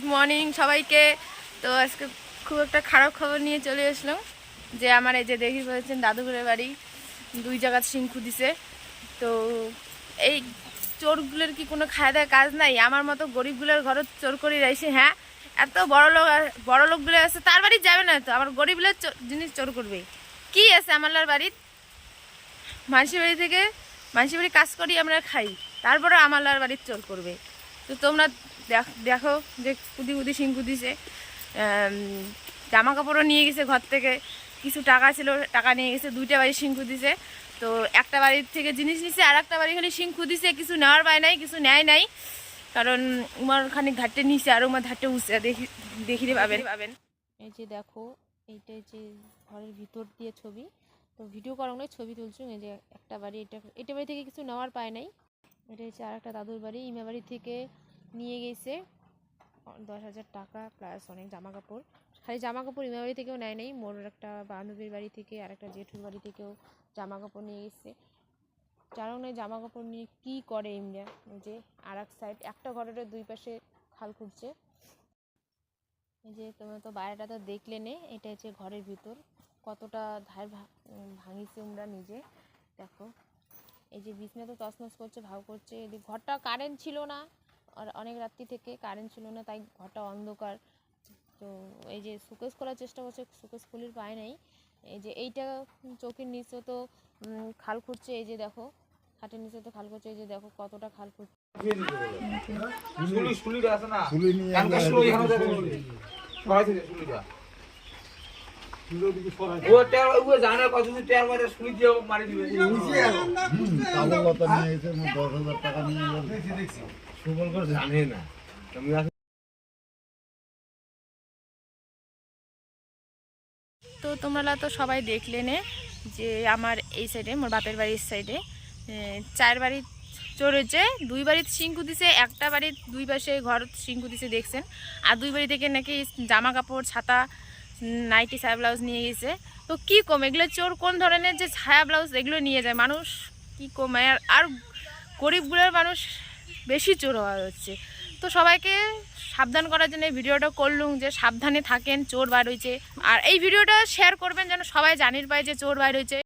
Good morning সবাইকে। তো আজকে খুব একটা খারাপ খবর নিয়ে চলে আসলাম যে আমার এই যে দেখি বলেছেন দাদুঘরের বাড়ি, দুই জায়গা শৃঙ্খু দিছে। তো এই চোরগুলোর কি কোনো খায় দেয় কাজ নাই? আমার মতো গরিবগুলোর ঘরে চোর করে রাইছে হ্যাঁ? এত বড় লোক বড় লোকগুলো আছে, তার বাড়ি যাবে না তো? আমার গরিবগুলোর জিনিস চোর করবে। কি আছে আমার বাড়ির? মানুষের বাড়ি থেকে মানুষের বাড়ি কাজ করি আমরা খাই তারপরে আমালার বাড়ির চোর করবে। তো তোমরা দেখ- দেখো যে কুদি কুদি সিংকু দিছে জামা কাপড়ও নিয়ে গেছে ঘর থেকে। কিছু টাকা ছিল টাকা নিয়ে গেছে। দুইটা বাড়ি সিংকু দিছে তো একটা বাড়ির থেকে জিনিস নিছে আর একটা বাড়ি খালি সিংকু দিছে কিছু নেওয়ার পায় নাই কিছু নেয় নাই। কারণ উমার খানিক ঘাটে নিচে আর উমার ঘাটে উঠছে দেখি দেখিলে পাবেন। পাবেন। এই যে দেখো এইটা যে ঘরের ভিতর দিয়ে ছবি। তো ভিডিও করা নয় ছবি তুলছো। এই যে একটা বাড়ি এটা এটা বাড়ি থেকে কিছু নেওয়ার পায় নাই। এটা হচ্ছে আর একটা দাদুর বাড়ি, ইমা বাড়ি থেকে নিয়ে গেছে। দশ হাজার টাকা প্লাস অনেক জামা কাপড় খালি জামা কাপড় ইমা বাড়ি থেকেও নেয় নেই, মোর একটা বান্ধবীর বাড়ি থেকে আর একটা জেঠুর বাড়ি থেকেও জামা কাপড় নিয়ে গেছে। জানো নয় জামা কাপড় নিয়ে কী করে ইমরা যে আর এক সাইড একটা ঘরের দুই পাশে খাল খুঁজছে এই যে তোমরা তো বাইরেটা তো দেখলে নে, এটা হচ্ছে ঘরের ভিতর। কতটা ধার ভাঙিছে আমরা নিজে। দেখো। এই যে বিছনা তো তছনছ করছে ভাও করছে এদিকে ঘরটা কারেন্ট ছিল না আর অনেক রাত্রি থেকে কারেন্ট ছিল না তাই ঘরটা অন্ধকার তো এই যে সুকেস খোলার চেষ্টা করছে সুকেস খুলির পায় নাই এই যে এইটা চোখের নিচে তো খাল খুঁড়ছে এই যে দেখো খাটের নিচে তো খাল করছে এই যে দেখো কতটা খাল খুঁড়ছে আছে না জানে না তো তোমরা তো সবাই দেখলে নে যে আমার এই সাইডে মোর বাপের বাড়ির সাইডে চার বাড়ি চড়েছে, দুই বাড়ির সিংকু দিছে, একটা বাড়ির দুই পাশে ঘর সিংকু দিছে দেখছেন। আর দুই বাড়ি থেকে নাকি জামা কাপড় ছাতা নাইটি ছায়া ব্লাউজ নিয়ে গেছে। তো কি কম? এগুলো চোর কোন ধরনের যে ছায়া ব্লাউজ, এগুলো নিয়ে যায়? মানুষ কি কমে? আর আর গরিবগুলোর মানুষ বেশি চোর হওয়া হচ্ছে। তো সবাইকে সাবধান করার জন্য এই ভিডিওটা করলুম, যে সাবধানে থাকেন, চোর বার হয়েছে আর এই ভিডিওটা শেয়ার করবেন যেন সবাই জানির পায় যে চোর বার হয়েছে